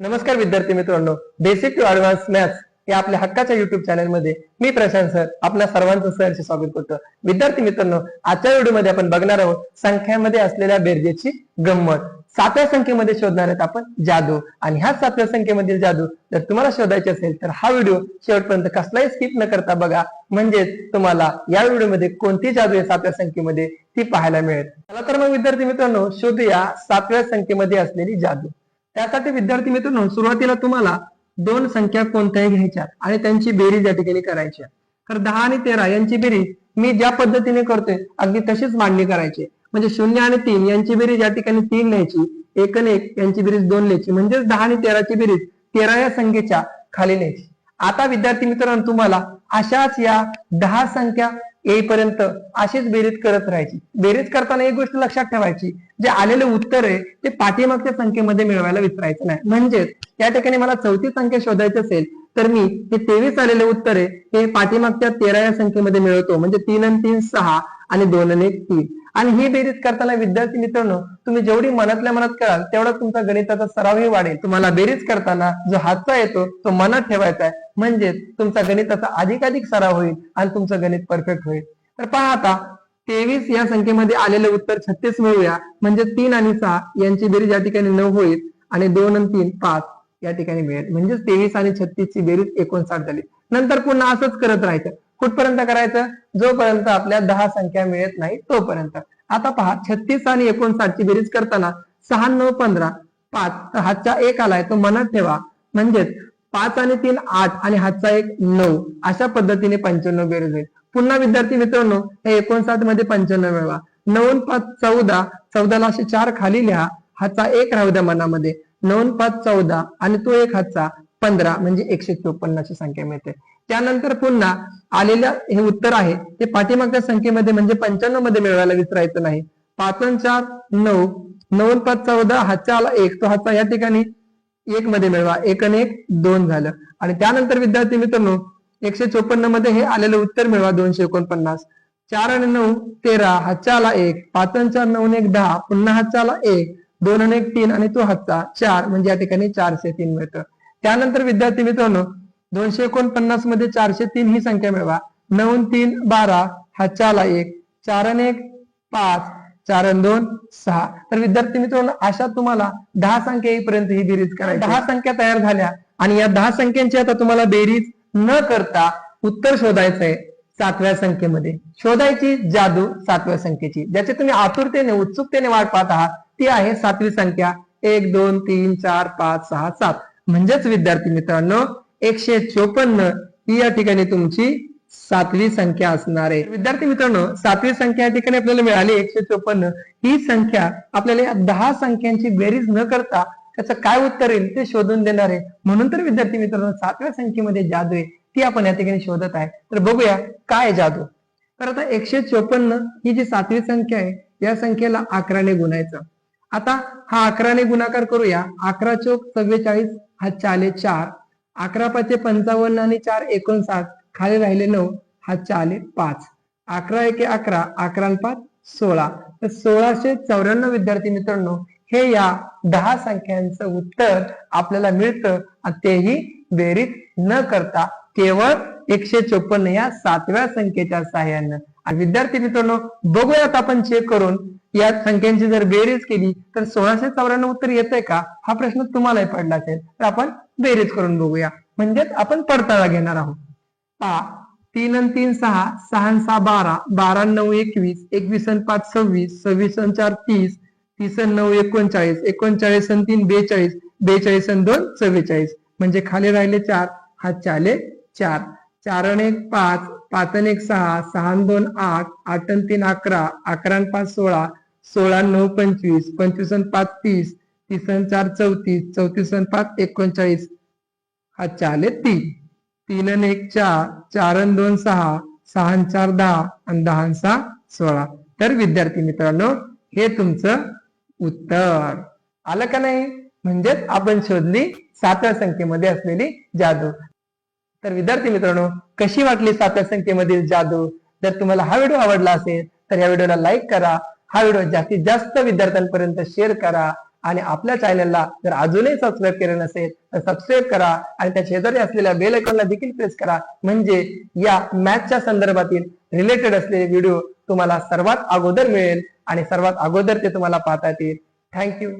नमस्कार विद्यार्थी मित्रांनो. बेसिक टू ऍडव्हान्स मॅथ्स या आपल्या हक्काच्या युट्यूब चॅनलमध्ये मी प्रशांत सर आपल्या सर्वांचं सहर्ष स्वागत करतो. विद्यार्थी मित्रांनो आजच्या व्हिडिओमध्ये आपण बघणार आहोत संख्यामध्ये असलेल्या बेरजेची गंमत. सातव्या संख्येमध्ये शोधणार आहेत आपण जादू. आणि ह्या सातव्या संख्येमधील जादू जर तुम्हाला शोधायचे असेल तर हा व्हिडिओ शेवटपर्यंत कसलाही स्किप न करता बघा. म्हणजेच तुम्हाला या व्हिडिओमध्ये कोणती जादू आहे सातव्या संख्येमध्ये ती पाहायला मिळेल. चला तर मग विद्यार्थी मित्रांनो शोधूया सातव्या संख्येमध्ये असलेली जादू. त्यासाठी विद्यार्थी मित्रांनो सुरुवातीला तुम्हाला दोन संख्या कोणत्याही घ्यायच्या आणि त्यांची बेरीज या ठिकाणी करायची तर दहा आणि तेरा यांची बेरीज मी ज्या पद्धतीने करतोय अगदी तशीच मांडणी करायची म्हणजे शून्य आणि तीन यांची बेरीज या ठिकाणी तीन लिहायची एक आणि एक यांची बेरीज दोन लिहायची. म्हणजेच दहा आणि तेराची बेरीज तेरा या संख्येच्या खाली लिहायची. आता विद्यार्थी मित्रांनो तुम्हाला अशाच या दहा संख्या येईपर्यंत अशीच बेरीज करत राहायची. बेरीज करताना एक गोष्ट लक्षात ठेवायची. जे आलेले उत्तर आहे ते पाठीमागच्या संख्येमध्ये मिळवायला विसरायचं नाही. म्हणजेच या ठिकाणी मला चौथी संख्या शोधायची असेल तर मी हे तेवीस आलेले उत्तर आहे हे पाठीमागच्या तेरा या संख्येमध्ये मिळवतो. म्हणजे तीन आणि तीन सहा आणि दोन आणि एक तीन. आणि ही बेरीज करताना विद्यार्थी मित्रांनो तुम्ही जेवढी मनातल्या मनात कराल तेवढा तुमचा गणिताचा सरावही वाढेल. तुम्हाला बेरीज करताना जो हातचा येतो तो मनात ठेवायचा आहे. म्हणजेच तुमचा गणिताचा अधिकाधिक सराव होईल आणि तुमचं गणित परफेक्ट होईल. तर पहा आता तेवीस या संख्येमध्ये आलेलं उत्तर छत्तीस मिळूया. म्हणजे तीन आणि सहा यांची बेरीज या ठिकाणी नऊ होईल आणि दोन आणि तीन पाच या ठिकाणी मिळेल. म्हणजेच तेवीस आणि छत्तीस ची बेरीज एकोणसाठ झाली. नंतर पुन्हा असंच करत राहायचं. कुठपर्यंत करायचं? जोपर्यंत आपल्या दहा संख्या मिळत नाही तोपर्यंत. आता पहा छत्तीस आणि एकोणसाठ ची बेरीज करताना सहा नऊ पंधरा पाच तर हातचा एक आलाय तो मनात ठेवा. म्हणजेच पाच आणि तीन आठ आणि हातचा एक नऊ अशा पद्धतीने पंच्याण्णव बेरीज होईल. पुन्हा विद्यार्थी मित्रांनो हे एकोणसाठमध्ये पंच्याण्णव मिळवा. नऊ पाच चौदा चौदाला असे चार खाली लिहा हातचा एक राहू द्या मनामध्ये. नऊ पाच चौदा आणि तो एक हातचा पंधरा म्हणजे एकशे चोपन्नाची संख्या मिळते. त्यानंतर पुन्हा आलेल्या हे उत्तर आहे. ते पाठीमागच्या संख्येमध्ये म्हणजे पंच्याण्णवमध्ये मिळवायला विसरायचं नाही. पाचन चार नऊ. नऊ पाच चौदा हातचा आला एक. तो हातचा या ठिकाणी एक मध्ये मिळवा. एक आणि एक दोन झालं. आणि त्यानंतर विद्यार्थी मित्रांनो एकशे चोपन्नमध्ये हे आलेलं उत्तर मिळवा दोनशे एकोणपन्नास. चार आणि नऊ तेरा. हातचा आला एक. पाच आणि चार नऊ एक दहा. पुन्हा हातचा आला एक. दोन आणि एक तीन. आणि तो हातचा चार म्हणजे या ठिकाणी चारशे तीन मिळतं. त्यानंतर विद्यार्थी मित्रांनो दोनशे एकोणपन्नासमध्ये चारशे तीन ही संख्या मिळवा. नऊ तीन बारा हा चाला एक. चार आणि एक पाच. चार दोन सहा. तर विद्यार्थी मित्रांनो अशा तुम्हाला दहा संख्या येईपर्यंत ही बेरीज करायची दहा संख्या तयार झाल्या. आणि या दहा संख्यांची आता तुम्हाला बेरीज न करता उत्तर शोधायचंय सातव्या संख्येमध्ये. शोधायची जादू सातव्या संख्येची. ज्याची तुम्ही आतुरतेने उत्सुकतेने वाट पाहत आहात ती आहे सातवी संख्या. एक दोन तीन चार पाच सहा सात. म्हणजेच विद्यार्थी मित्रांनो एकशे चोपन्न ही या ठिकाणी तुमची सातवी संख्या असणार आहे. विद्यार्थी मित्रांनो सातवी संख्या या ठिकाणी आपल्याला मिळाली एकशे चोपन्न. ही संख्या आपल्याला या दहा संख्यांची बेरीज न करता त्याचं काय उत्तर येईल ते शोधून देणार आहे. म्हणून तर विद्यार्थी मित्रांनो सातव्या संख्येमध्ये जादू आहे ती आपण या ठिकाणी शोधत आहे. तर बघूया काय जादू? तर आता एकशे चोपन्न ही जी सातवी संख्या आहे या संख्येला अकराने गुणायचं. आता हा अकराने गुणाकार करूया. अकरा चौक चव्वेचाळीस हा चाले चार. अकरा पाचशे पंचावन्न आणि चार एकोणसाठ. खाली राहिले नऊ हा आले पाच. अकरा एके अकरा अकरा पाच सोळा. तर सोळाशे चौऱ्याण्णव विद्यार्थी मित्रांनो हे या दहा संख्यांचं उत्तर आपल्याला मिळतं आणि तेही बेरीज न करता केवळ एकशे चोपन्न या सातव्या संख्येच्या सहाय्यानं. आणि विद्यार्थी मित्रांनो बघूयात आपण चेक करून या संख्यांची जर बेरीज केली तर सोळाशे चौऱ्याण्णव उत्तर येतंय का? हा प्रश्न तुम्हालाही पडला असेल. तर आपण बेरीज करून बघूया. म्हणजेच आपण पडताळा घेणार आहोत. पहा तीन आणि तीन सहा सहा सहा बारा बारा नऊ एकवीस एकवीस पाच सव्वीस सव्वीस चार तीस तीस नऊ एकोणचाळीस एकोणचाळीस अन तीन बेचाळीस बेचाळीस दोन चव्वेचाळीस. म्हणजे खाली राहिले चार हा चाले चार. चार एक पाच पाच एक सहा सहा दोन आठ आठ तीन अकरा अकरा पाच सोळा सोळा नऊ पंचवीस पंचवीस पाच तीस तीस आणि चार चौतीस चौतीस आणि पाच एकोणचाळीस. हा चाले तीन. तीन आणि एक चार चार आणि दोन सहा सहा आणि चार दहा आणि दहा आणि सहा सोळा. तर विद्यार्थी मित्रांनो हे तुमचं उत्तर. आलं का नाही? म्हणजेच आपण शोधली सातव्या संख्येमध्ये असलेली जादू. तर विद्यार्थी मित्रांनो कशी वाटली सातव्या संख्येमधील जादू? जर तुम्हाला हा व्हिडिओ आवडला असेल तर या व्हिडिओला लाईक करा. हा व्हिडिओ जास्तीत जास्त विद्यार्थ्यांपर्यंत शेअर करा. आणि आपल्या चॅनलला जर अजूनही सबस्क्राईब केले नसेल तर सबस्क्राईब करा आणि त्या शेजारी असलेल्या बेल आयकॉनला देखील प्रेस करा. म्हणजे या मॅचच्या संदर्भातील रिलेटेड असलेले व्हिडिओ तुम्हाला सर्वात अगोदर मिळेल आणि सर्वात अगोदर ते तुम्हाला पाहता येतील. थँक्यू